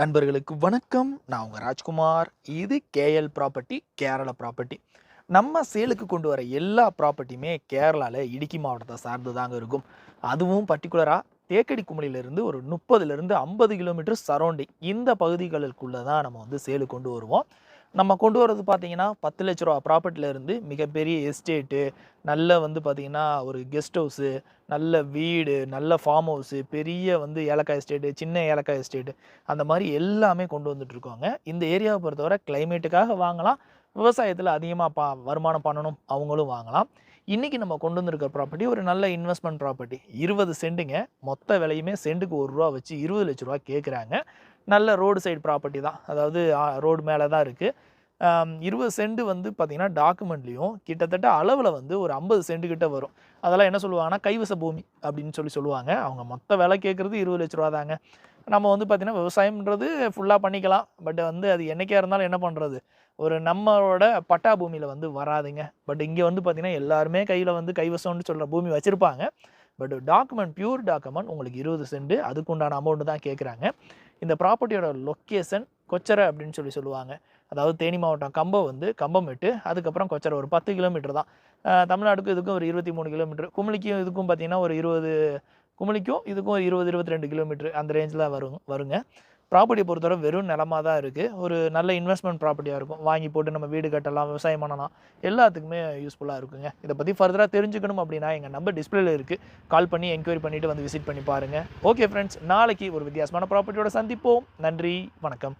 நண்பர்களுக்கு வணக்கம். நான் உங்கள் ராஜ்குமார். இது கேஎல் ப்ராப்பர்ட்டி கேரளா ப்ராப்பர்ட்டி. நம்ம சேலுக்கு கொண்டு வர எல்லா ப்ராப்பர்ட்டியுமே கேரளாவில் இடுக்கி மாவட்டத்தை சார்ந்து தாங்க இருக்கும். அதுவும் பர்டிகுலராக தேக்கடி குமளியிலேருந்து ஒரு முப்பதுலேருந்து ஐம்பது கிலோமீட்டர் சரௌண்டிங் இந்த பகுதிகளுக்குள்ளே தான் நம்ம வந்து சேலு கொண்டு வருவோம். நம்ம கொண்டு வரது பார்த்தீங்கன்னா பத்து லட்ச ரூபா ப்ராப்பர்ட்டில இருந்து மிகப்பெரிய எஸ்டேட்டு நல்ல வந்து பார்த்தீங்கன்னா ஒரு கெஸ்ட் ஹவுஸு நல்ல வீடு நல்ல ஃபார்ம் ஹவுஸு பெரிய வந்து ஏலக்காய் எஸ்டேட்டு சின்ன ஏலக்காய் எஸ்டேட்டு அந்த மாதிரி எல்லாமே கொண்டு வந்துட்டு இந்த ஏரியாவை பொறுத்தவரை கிளைமேட்டுக்காக வாங்கலாம். விவசாயத்தில் அதிகமாக பா வருமானம் பண்ணணும் அவங்களும் வாங்கலாம். இன்றைக்கி நம்ம கொண்டு வந்திருக்கிற ப்ராப்பர்ட்டி ஒரு நல்ல இன்வெஸ்ட்மெண்ட் ப்ராப்பர்ட்டி இருபது சென்ட்டுங்க மொத்த விலையுமே சென்ட்டுக்கு ஒரு ரூபா வச்சு இருபது லட்ச ரூபா கேட்குறாங்க நல்ல ரோடு சைடு ப்ராப்பர்ட்டி தான். அதாவது ரோடு மேலே தான் இருக்குது இருபது சென்ட் வந்து பார்த்திங்கன்னா டாக்குமெண்ட்லேயும் கிட்டத்தட்ட அளவில் வந்து ஒரு ஐம்பது சென்ட் கிட்ட வரும். அதெல்லாம் என்ன சொல்லுவாங்கன்னா கைவச பூமி அப்படின்னு சொல்லி சொல்லுவாங்க. அவங்க மொத்த விலை கேட்குறது இருபது லட்ச ரூபா தாங்க. நம்ம வந்து பார்த்திங்கன்னா விவசாயம்ன்றது ஃபுல்லாக பண்ணிக்கலாம். பட் வந்து அது என்றைக்கா இருந்தாலும் என்ன பண்ணுறது ஒரு நம்மளோட பட்டா பூமியில் வந்து வராதுங்க. பட் இங்கே வந்து பார்த்திங்கன்னா எல்லாருமே கையில் வந்து கைவசம்னு சொல்கிற பூமி வச்சுருப்பாங்க. பட் டாக்குமெண்ட் பியூர் டாக்குமெண்ட் உங்களுக்கு இருபது சென்ட் அதுக்குண்டான அமௌண்ட்டு தான் கேட்குறாங்க இந்த ப்ராப்பர்ட்டியோட லொக்கேஷன் கொச்சரை அப்படின்னு சொல்லி சொல்லுவாங்க. அதாவது தேனி மாவட்டம் கம்பம் வந்து கம்பம் விட்டு அதுக்கப்புறம் கொச்சரை ஒரு பத்து கிலோமீட்டர் தான். தமிழ்நாடுக்கும் இதுக்கும் ஒரு இருபத்தி மூணு கிலோமீட்டர் குமிளிக்கும் இதுக்கும் பார்த்தீங்கன்னா ஒரு இருபது குமளிக்கும் இதுக்கும் ஒரு இருபது இருபத்தி ரெண்டு கிலோமீட்டர் அந்த ரேஞ்சில் வரும் வருங்க. ப்ராப்பர்ட்டியை பொறுத்தவரை வெறும் நிலமாக தான் இருக்குது ஒரு நல்ல இன்வெஸ்ட்மெண்ட் ப்ராப்பர்ட்டியாக இருக்கும். வாங்கி போட்டு நம்ம வீடு கட்டலாம் விவசாயம் பண்ணலாம். எல்லாத்துக்குமே யூஸ்ஃபுல்லாக இருக்குங்க. இதை பற்றி ஃபர்தராக தெரிஞ்சுக்கணும் அப்படின்னா எங்கள் நம்பர் டிஸ்பிளேல இருக்குது கால் பண்ணி என்கொயரி பண்ணிவிட்டு வந்து விசிட் பண்ணி பாருங்கள் ஓகே ஃப்ரெண்ட்ஸ் நாளைக்கு ஒரு வித்தியாசமான ப்ராப்பர்ட்டியோட சந்திப்போம். நன்றி வணக்கம்.